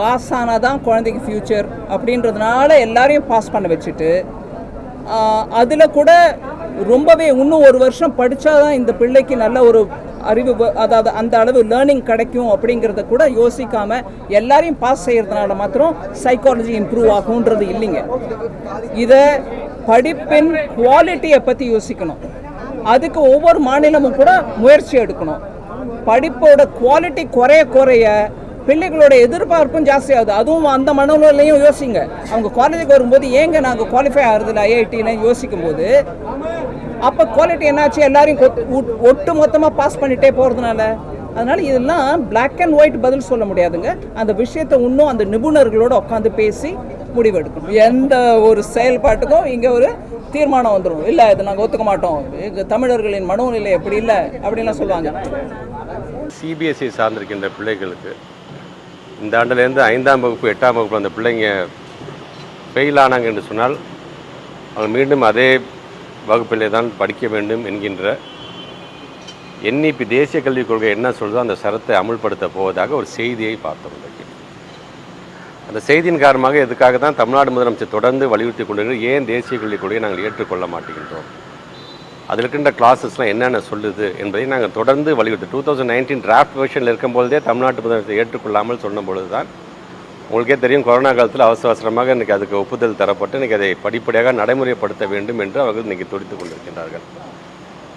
Pass ஆனால் தான் குழந்தைக்கு ஃப்யூச்சர் அப்படின்றதுனால எல்லாரையும் பாஸ் பண்ண வச்சுட்டு அதில் கூட ரொம்பவே இன்னும் ஒரு வருஷம் படித்தா தான் இந்த பிள்ளைக்கு நல்ல ஒரு அறிவு அதாவது அந்த அளவு லேர்னிங் கிடைக்கும் அப்படிங்கிறத கூட யோசிக்காமல் எல்லாரையும் பாஸ் செய்கிறதுனால மாத்திரம் சைக்காலஜி இம்ப்ரூவ் ஆகுன்றது இல்லைங்க. இதை படிப்பின் குவாலிட்டியை பற்றி யோசிக்கணும். அதுக்கு ஒவ்வொரு மாநிலமும் கூட முயற்சி எடுக்கணும். படிப்போட குவாலிட்டி குறைய குறைய பிள்ளைகளோட எதிர்பார்ப்பும் ஜாஸ்தியாகுது. அதுவும் அந்த மனநிலையும் யோசிங்க. அவங்க காலேஜுக்கு வரும்போது ஏங்க நாங்கள் குவாலிஃபை ஆகுறதில்ல ஐஐடின்னு யோசிக்கும் போது அப்போ குவாலிட்டி என்னாச்சு? எல்லாரையும் ஒட்- ஒட்டு மொத்தமாக பாஸ் பண்ணிட்டே போகிறதுனால அதனால் இதெல்லாம் பிளாக் அண்ட் ஒயிட் பதில் சொல்ல முடியாதுங்க. அந்த விஷயத்தை இன்னும் அந்த நிபுணர்களோடு உட்காந்து பேசி முடிவெடுக்கணும் எந்த ஒரு செயல்பாட்டுக்கும் இங்கே ஒரு தீர்மானம் வந்துடும் இல்லை இதை நாங்கள் ஒத்துக்க மாட்டோம். எங்க தமிழர்களின் மனோநிலை எப்படி இல்லை அப்படின்லாம் சொல்லுவாங்க. சிபிஎஸ்சி சார்ந்திருக்கின்ற பிள்ளைகளுக்கு இந்த ஆண்டுலேருந்து ஐந்தாம் வகுப்பு எட்டாம் வகுப்பு அந்த பிள்ளைங்க ஃபெயில் ஆனாங்க என்று சொன்னால் அவங்க மீண்டும் அதே வகுப்பிலே தான் படிக்க வேண்டும் என்கின்ற என்இபி தேசிய கல்விக் கொள்கை என்ன சொல்றதோ அந்த சரத்தை அமுல்படுத்த போவதாக ஒரு செய்தியை பார்த்தோம் இன்றைக்கு. அந்த செய்தியின் காரணமாக இதுக்காக தான் தமிழ்நாடு முதலமைச்சர் தொடர்ந்து வலியுறுத்தி கொண்டிருக்கிற ஏன் தேசிய கல்விக் கொள்கையை நாங்கள் ஏற்றுக்கொள்ள மாட்டேங்கின்றோம் அதில் இருக்கின்ற கிளாஸஸ்லாம் என்னென்ன சொல்லுது என்பதை நாங்கள் தொடர்ந்து வலியுறுத்தி. டூ தௌசண்ட் நைன்டீன் டிராஃப்ட் வெர்ஷனில் இருக்கும்போதே தமிழ்நாட்டு முதலமைச்சர் ஏற்றுக்கொள்ளாமல் சொன்ன பொழுது தான் உங்களுக்கே தெரியும் கொரோனா காலத்தில் அவசர அவசரமாக இன்றைக்கி அதுக்கு ஒப்புதல் தரப்பட்டு இன்றைக்கி அதை படிப்படியாக நடைமுறைப்படுத்த வேண்டும் என்று அவர்கள் இன்றைக்கி துடித்துக் கொண்டிருக்கின்றார்கள்.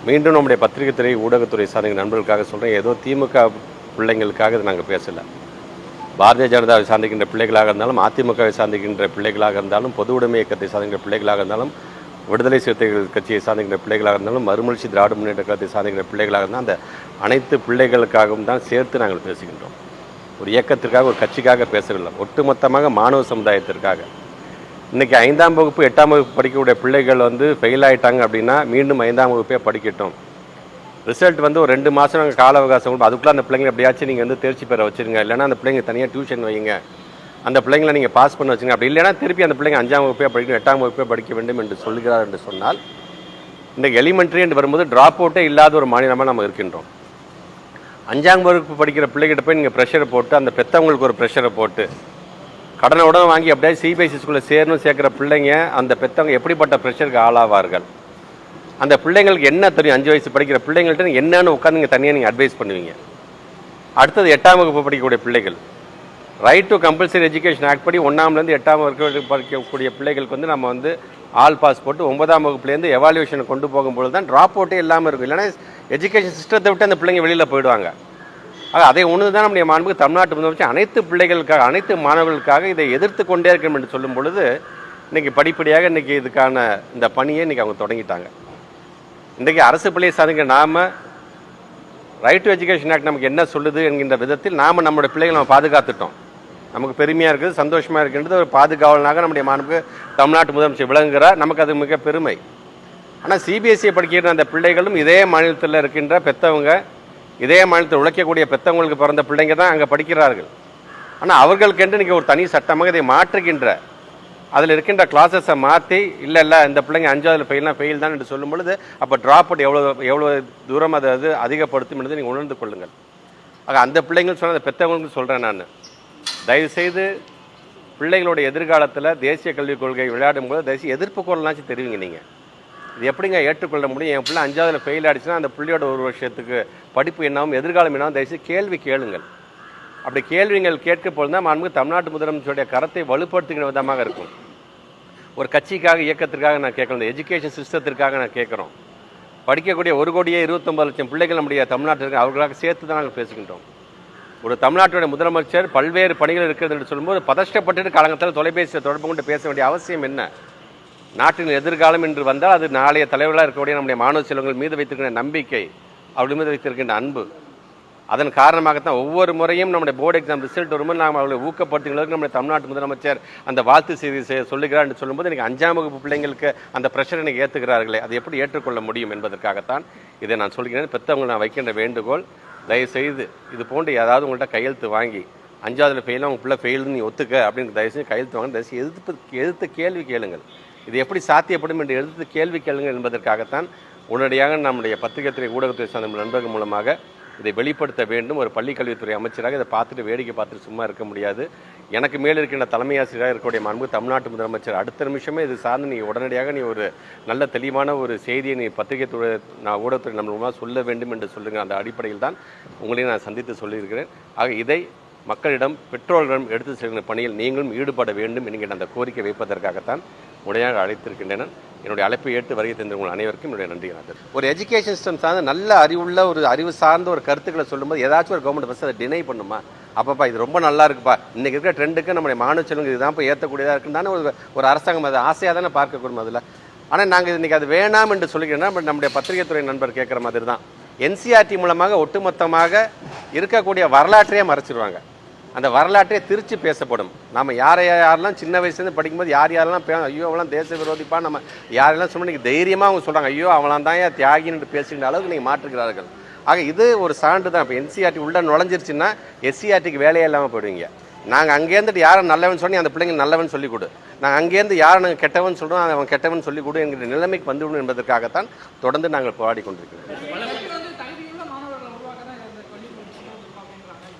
மீண்டும் நம்முடைய பத்திரிகை துறை ஊடகத்துறை சார்ந்த நண்பர்களுக்காக சொல்கிறேன் ஏதோ திமுக பிள்ளைங்களுக்காக இதை நாங்கள் பேசலை. பாரதிய ஜனதாவை சார்ந்திருக்கின்ற பிள்ளைகளாக இருந்தாலும் அதிமுகவை சார்ந்திருக்கின்ற பிள்ளைகளாக இருந்தாலும் பொது உடைமை இயக்கத்தை சார்ந்திருக்கின்ற பிள்ளைகளாக இருந்தாலும் விடுதலை சிறுத்தைகள் கட்சியை சார்ந்திருக்கிற பிள்ளைகளாக இருந்தாலும் மறுமலர்ச்சி திராவிட முன்னேற்ற கழகத்தை சார்ந்திருக்கிற பிள்ளைகளாக இருந்தால் அந்த அனைத்து பிள்ளைகளுக்காகவும் தான் சேர்த்து நாங்கள் பேசுகின்றோம். ஒரு இயக்கத்திற்காக ஒரு கட்சிக்காக பேசவில்லை. ஒட்டுமொத்தமாக மாணவ சமுதாயத்திற்காக. இன்றைக்கி ஐந்தாம் வகுப்பு எட்டாம் வகுப்பு படிக்கக்கூடிய பிள்ளைகள் வந்து ஃபெயில் ஆகிட்டாங்க அப்படின்னா மீண்டும் ஐந்தாம் வகுப்பே படிக்கட்டும். ரிசல்ட் வந்து ஒரு ரெண்டு மாதம் நாங்கள் கால அவகாசம் கொடுப்போம் அதுக்குள்ளே அந்த பிள்ளைங்களை எப்படியாச்சும் நீங்கள் வந்து தேர்ச்சி பெற வச்சிருங்க. இல்லைன்னா அந்த பிள்ளைங்க தனியாக டியூஷன் வைங்க. அந்த பிள்ளைங்களை நீங்கள் பாஸ் பண்ண வச்சுங்க. அப்படி இல்லைன்னா திருப்பி அந்த பிள்ளைங்க அஞ்சாம் வகுப்பே படிக்கணும் எட்டாம் வகுப்பே படிக்க வேண்டும் என்று சொல்கிறார் என்று சொன்னால் இன்றைக்கு எலிமெண்ட்ரி என்று வரும்போது ட்ராப் அவுட்டே இல்லாத ஒரு மாநிலமாக நம்ம இருக்கின்றோம். அஞ்சாம் வகுப்பு படிக்கிற பிள்ளைகிட்ட போய் நீங்கள் ப்ரெஷரை போட்டு அந்த பெற்றவங்களுக்கு ஒரு ப்ரெஷரை போட்டு கடனை உடனே வாங்கி அப்படியே சிபிஎஸ்சி ஸ்கூலில் சேரணும் சேர்க்குற பிள்ளைங்க அந்த பெற்றவங்க எப்படிப்பட்ட ப்ரெஷருக்கு ஆளாவார்கள்? அந்த பிள்ளைங்களுக்கு என்ன தெரியும்? அஞ்சு வயசு படிக்கிற பிள்ளைங்கள்ட்ட என்னென்னு என்னன்னு உட்காந்து நீங்கள் தனியாக நீங்கள் அட்வைஸ் பண்ணுவீங்க. அடுத்தது எட்டாம் வகுப்பு படிக்கக்கூடிய பிள்ளைகள். Right to compulsory education act படி ஒன்றாம்லேருந்து எட்டாம் வகுப்பு படிக்கக்கூடிய பிள்ளைகளுக்கு வந்து நம்ம வந்து ஆல் பாஸ் போட்டு ஒன்பதாம் வகுப்புலேருந்து எவாலுவேஷனை கொண்டு போகும்போது தான் ட்ராப் அவுட்டே இல்லாமல் இருக்கும். இல்லைன்னா எஜுகேஷன் சிஸ்டத்தை விட்டு அந்த பிள்ளைங்க வெளியில் போயிடுவாங்க. ஆக அதை ஒன்று தான் நம்முடைய மாண்புக்கு தமிழ்நாட்டு முதலமைச்சர் அனைத்து பிள்ளைகளுக்காக அனைத்து மாணவர்களுக்காக இதை எதிர்த்து கொண்டே இருக்கணும் என்று சொல்லும் பொழுது இன்றைக்கி படிப்படியாக இன்றைக்கி இதுக்கான இந்த பணியை இன்றைக்கி அவங்க தொடங்கிட்டாங்க. இன்றைக்கி அரசு பள்ளியை சார்ந்த நாம் ரைட் டு எஜுகேஷன் ஆக்ட் நமக்கு என்ன சொல்லுது என்கின்ற விதத்தில் நாம் நம்மளுடைய பிள்ளைகளை நம்ம பாதுகாத்துட்டோம். நமக்கு பெருமையாக இருக்குது சந்தோஷமாக இருக்கின்றது ஒரு பாதுகாவலனாக நம்முடைய மாண்புக்கு தமிழ்நாட்டு முதலமைச்சர் விளங்குகிறார். நமக்கு அது மிக பெருமை. ஆனால் சிபிஎஸ்சியை படிக்கிற அந்த பிள்ளைகளும் இதே மாநிலத்தில் இருக்கின்ற பெற்றவங்க இதே மாநிலத்தில் உழைக்கக்கூடிய பெற்றவங்களுக்கு பிறந்த பிள்ளைங்க தான் அங்கே படிக்கிறார்கள். ஆனால் அவர்களுக்கென்று இன்றைக்கி ஒரு தனி சட்டமாக இதை மாற்றுகின்ற அதில் இருக்கின்ற கிளாஸஸை மாற்றி இல்லை இல்லை இந்த பிள்ளைங்க அஞ்சாவது ஃபெயில்னா ஃபெயில் தான் என்று சொல்லும் பொழுது அப்போ ட்ராப் அவுட் எவ்வளோ எவ்வளோ தூரம் அதை அது அதிகப்படுத்தும் என்று நீங்கள் உணர்ந்து கொள்ளுங்கள். ஆக அந்த பிள்ளைங்கள் சொன்ன அந்த பெற்றவங்களுக்கு சொல்கிறேன் நான். தயவுசெய்து பிள்ளைகளோட எதிர்காலத்தில் தேசிய கல்விக் கொள்கை விளையாடும் போது தயவுசெய்து எதிர்ப்பு குரல்னாச்சும் தெரிவிங்க நீங்கள் இது எப்படிங்க ஏற்றுக்கொள்ள முடியும்? என் பிள்ளை அஞ்சாவதுல ஃபெயில் ஆயிடுச்சுன்னா அந்த பிள்ளையோட ஒரு வருஷத்துக்கு படிப்பு என்னாகும் எதிர்காலம் என்னாகும் தயவுசெய்து கேள்வி கேளுங்கள். அப்படி கேள்விகள் கேட்க போது தான் மாண்புமிகு தமிழ்நாட்டு முதலமைச்சருடைய கரத்தை வலுப்படுத்துகிற விதமாக இருக்கும். ஒரு கட்சிக்காக இயக்கத்திற்காக நான் கேட்கணும் இந்த எஜுகேஷன் சிஸ்டத்திற்காக நான் கேட்குறோம். படிக்கக்கூடிய ஒரு கோடியே இருபத்தொம்பது லட்சம் பிள்ளைகள் நம்முடைய தமிழ்நாட்டிற்கு அவர்களாக சேர்த்து தான் நாங்கள் பேசுகின்றோம். ஒரு தமிழ்நாட்டுடைய முதலமைச்சர் பல்வேறு பணிகள் இருக்கிறது என்று சொல்லும்போது பதஷ்டப்பட்டு காலங்கத்தில் தொலைபேசியில் தொடர்பு கொண்டு பேச வேண்டிய அவசியம் என்ன? நாட்டின் எதிர்காலம் என்று வந்தால் அது நாளைய தலைவர்களாக இருக்கக்கூடிய நம்முடைய மாணவ செல்வங்கள் மீது வைத்திருக்கின்ற நம்பிக்கை அவர்கள் மீது வைத்திருக்கின்ற அன்பு. அதன் காரணமாகத்தான் ஒவ்வொரு முறையும் நம்முடைய போர்டு எக்ஸாம் ரிசல்ட் வரும்போது நாம் அவர்களை ஊக்கப்படுத்துகிறதுக்கு நம்முடைய தமிழ்நாட்டு முதலமைச்சர் அந்த வாழ்த்து செய்தி செ- சொல்லுகிறார் என்று சொல்லும்போது எனக்கு அஞ்சாம் வகுப்பு பிள்ளைங்களுக்கு அந்த ப்ரெஷரை எனக்கு ஏற்றுக்கிறார்களே அதை எப்படி ஏற்றுக்கொள்ள முடியும் என்பதற்காகத்தான் இதை நான் சொல்கிறேன். பெற்றவங்க நான் வைக்கின்ற வேண்டுகோள். தயவுசெய்து இது போன்று ஏதாவது உங்கள்கிட்ட கையெழுத்து வாங்கி அஞ்சாவதுல ஃபெயில் உங்கள் பிள்ளை ஃபெயில்னு நீ ஒத்துக்க அப்படின்னு தயவுசெய்து கையெழுத்து வாங்க. தயவுசெய்து எழுத்து எதிர்த்து கேள்வி கேளுங்கள். இது எப்படி சாத்தியப்படும் என்று எதிர்த்து கேள்வி கேளுங்கள் என்பதற்காகத்தான் உடனடியாக நம்முடைய பத்திரிகை ஊடகத்துறை சார்ந்த நண்பர்கள் மூலமாக இதை வெளிப்படுத்த வேண்டும். ஒரு பள்ளிக்கல்வித்துறை அமைச்சராக இதை பார்த்துட்டு வேடிக்கை பார்த்துட்டு சும்மா இருக்க முடியாது. எனக்கு மேல் இருக்கின்ற தலைமை ஆசிரியராக இருக்கக்கூடிய மாண்பு தமிழ்நாட்டு முதலமைச்சர் அடுத்த நிமிஷமே இது சார்ந்து நீ உடனடியாக நீ ஒரு நல்ல தெளிவான ஒரு செய்தியை நீ பத்திரிகை துறை நான் ஊடகத்துறை நம்ம மூலமாக சொல்ல வேண்டும் என்று சொல்லுங்கள் அந்த அடிப்படையில் தான் உங்களையும் நான் சந்தித்து சொல்லியிருக்கிறேன். ஆக இதை மக்களிடம் பெற்றோர்களிடம் எடுத்து செல்கிற பணியில் நீங்களும் ஈடுபட வேண்டும் என்கிற அந்த கோரிக்கை வைப்பதற்காகத்தான் உடையாக அழைத்திருக்கின்றன என்னுடைய அழைப்பை ஏற்று வருகை தந்த உங்கள் அனைவருக்கும் என்னுடைய நன்றி ஒரு எஜுகேஷன் சிஸ்டம் சார்ந்த நல்ல அறிவுள்ள ஒரு அறிவு சார்ந்த ஒரு கருத்துக்களை சொல்லும்போது ஏதாச்சும் ஒரு கவர்மெண்ட் பஸ் அதை டினை பண்ணுமா? அப்பப்பா இது ரொம்ப நல்லா இருக்குப்பா. இன்னைக்கு இருக்கிற ட்ரெண்டுக்கு நம்முடைய மாணவ செல்வங்க இதுதான் இப்போ ஏற்றக்கூடியதாக இருக்குன்னு தானே ஒரு ஒரு அரசாங்கம் அதை ஆசையாக தானே பார்க்கக்கூடும் அதில். ஆனால் நாங்கள் இன்னைக்கு அது வேணாம் என்று சொல்லிக்கிறோம்னா நம்முடைய பத்திரிகை துறை நண்பர் கேட்குற மாதிரி தான் என்சிஆர்டி மூலமாக ஒட்டுமொத்தமாக இருக்கக்கூடிய வரலாற்றையே மறைச்சிருவாங்க. அந்த வரலாற்றே திருச்சி பேசப்படும். நம்ம யாரை யாரெல்லாம் சின்ன வயசுலேருந்து படிக்கும்போது யார் யாரெல்லாம் பே ஐயோ அவளாம் தேச விரோதிப்பா நம்ம யாரெல்லாம் சொன்னால் நீங்கள் தைரியமாக அவங்க சொல்கிறாங்க ஐயோ அவளாம் தான் ஏன் தியாகின்னு பேசுகின்ற அளவுக்கு நீங்கள் மாற்றுகிறார்கள். ஆக இது ஒரு சான்று தான். இப்போ என்சிஆர்டி உள்ள நுழைஞ்சிருச்சுன்னா எஸ்சிஆர்டிக்கு வேலையே இல்லாமல் போயிடுவீங்க. நாங்கள் அங்கேருந்துட்டு யாரை நல்லவன் சொன்னி அந்த பிள்ளைங்க நல்லவன் சொல்லிக் கொடு. நாங்கள் அங்கேருந்து யாரை நாங்கள் கெட்டவன் சொல்கிறோம் அவன் கெட்டவன் சொல்லிக் கொடு என்கிற நிலைமைக்கு வந்துவிடும் என்பதற்காகத்தான் தொடர்ந்து நாங்கள் போராடி கொண்டிருக்கிறோம்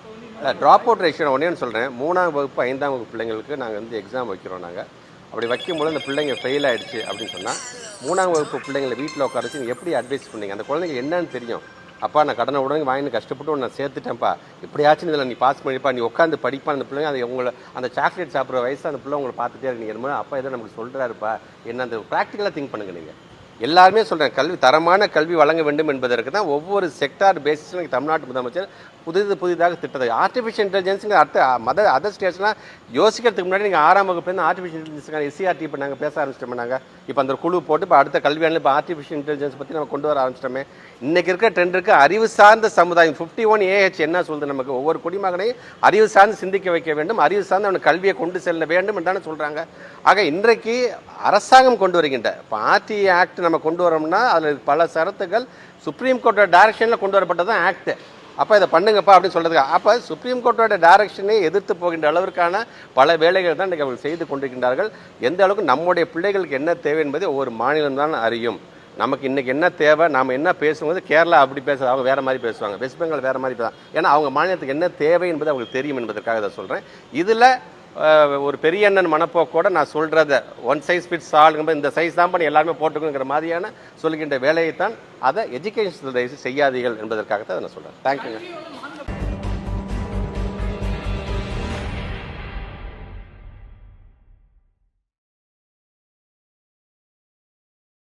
இல்லை ட்ராப் அவுட் ரேஷியோ ஒன்றே சொல்கிறேன் மூணாம் வகுப்பு ஐந்தாம் வகுப்பு பிள்ளைங்களுக்கு நாங்கள் வந்து எக்ஸாம் வைக்கிறோம் நாங்கள் அப்படி வைக்கும்போது அந்த பிள்ளைங்க ஃபெயில் ஆகிடுச்சு அப்படின்னு சொன்னால் மூணாம் வகுப்பு பிள்ளைங்களை வீட்டில் உட்கார வச்சு எப்படி அட்வைஸ் பண்ணீங்க? அந்த குழந்தைங்க என்னன்னு தெரியும். அப்பா நான் கடனை உடனே வாங்கி கஷ்டப்பட்டு உன்னை நான் சேர்த்துட்டேன்ப்பா. எப்படியாச்சும் இதில் நீ பாஸ் பண்ணிப்பா. நீ உட்காந்து படிப்பா அந்த பிள்ளைங்க. அதை உங்களை அந்த சாக்லேட் சாப்பிட்ற வயசு அந்த பிள்ளை உங்களை பார்த்துட்டே இருக்கு. நீங்கள் அப்பா ஏதோ நமக்கு சொல்கிறாருப்பா என்ன அந்த ப்ராக்டிக்கலாக திங்க் பண்ணுங்க நீங்கள் எல்லாருமே சொல்கிறேன் கல்வி தரமான கல்வி வழங்க வேண்டும் என்பதற்கு தான் ஒவ்வொரு செக்டார் பேசிஸில் தமிழ்நாட்டு முதலமைச்சர் புதிது புதிதாக திட்டத்தை ஆர்டிஃபிஷியல் இன்டெலிஜென்ஸுங்க அடுத்த மத அதர் ஸ்டேட்ஸ்லாம் யோசிக்கிறதுக்கு முன்னாடி நீங்கள் ஆறாம் வகுப்புலேருந்து ஆர்டிஃபிஷியல் இன்டெலிஜென்ஸ் எஸ்சிஆர்டி இப்போ நாங்கள் பேச ஆரம்பிச்சிட்டோம் நாங்கள் இப்போ அந்த குழு போட்டு இப்போ அடுத்த கல்வியாண்டில் இப்போ ஆர்டிஃபிஷியல் இன்டெலிஜென்ஸ் பற்றி நம்ம கொண்டு வர ஆரம்பிச்சிட்டோமே. இன்னைக்கு இருக்கிற ட்ரெண்டுக்கு அறிவு சார்ந்த சமுதாயம். ஃபிஃப்டி ஒன் ஏஹெச் என்ன சொல்லுது நமக்கு? ஒவ்வொரு குடிமகனையும் அறிவு சார்ந்து சிந்திக்க வைக்க வேண்டும். அறிவு சார்ந்து அவனுக்கு கல்வியை கொண்டு செல்ல வேண்டும் என்றானே சொல்கிறாங்க ஆக இன்றைக்கு அரசாங்கம் கொண்டு வருகின்ற இப்போ ஆர்டி ஆக்ட் நம்ம கொண்டு வரோம்னா அதில் பல சரத்துகள் சுப்ரீம் கோர்ட்டோட டைரக்ஷனில் கொண்டு வரப்பட்டது தான் ஆக்ட் அப்போ இதை பண்ணுங்கப்பா அப்படின்னு சொல்கிறதுக்கு அப்போ சுப்ரீம் கோர்ட்டோட டைரக்ஷனை எதிர்த்து போகின்ற அளவிற்கான பல வேலைகள் தான் இன்றைக்கு அவர்கள் செய்து கொண்டிருக்கின்றார்கள். எந்த அளவுக்கு நம்முடைய பிள்ளைகளுக்கு என்ன தேவை என்பதை ஒவ்வொரு மாநிலம் தான் அறியும். நமக்கு இன்றைக்கி என்ன தேவை நாம் என்ன பேசும்போது கேரளா அப்படி பேசுறது அவங்க வேறு மாதிரி பேசுவாங்க. வெஸ்ட் பெங்கால் வேறு மாதிரி பேசுவாங்க. ஏன்னா அவங்க மாநிலத்துக்கு என்ன தேவை என்பது அவங்களுக்கு தெரியும் என்பதற்காக இதை சொல்கிறேன் இதில் ஒரு பெரிய அண்ணன் மனப்போக்கோட நான் சொல்கிறத ஒன் சைஸ் ஃபிட்ஸ் ஆளுங்க இந்த சைஸ் தான் பண்ணி எல்லாருமே போட்டுக்கணுங்கிற மாதிரியான சொல்கின்ற வேலையை தான் அதை எஜுகேஷன் செய்யாதீர்கள் என்பதற்காகத்தான் அதை நான் சொல்கிறேன் தேங்க்யூங்க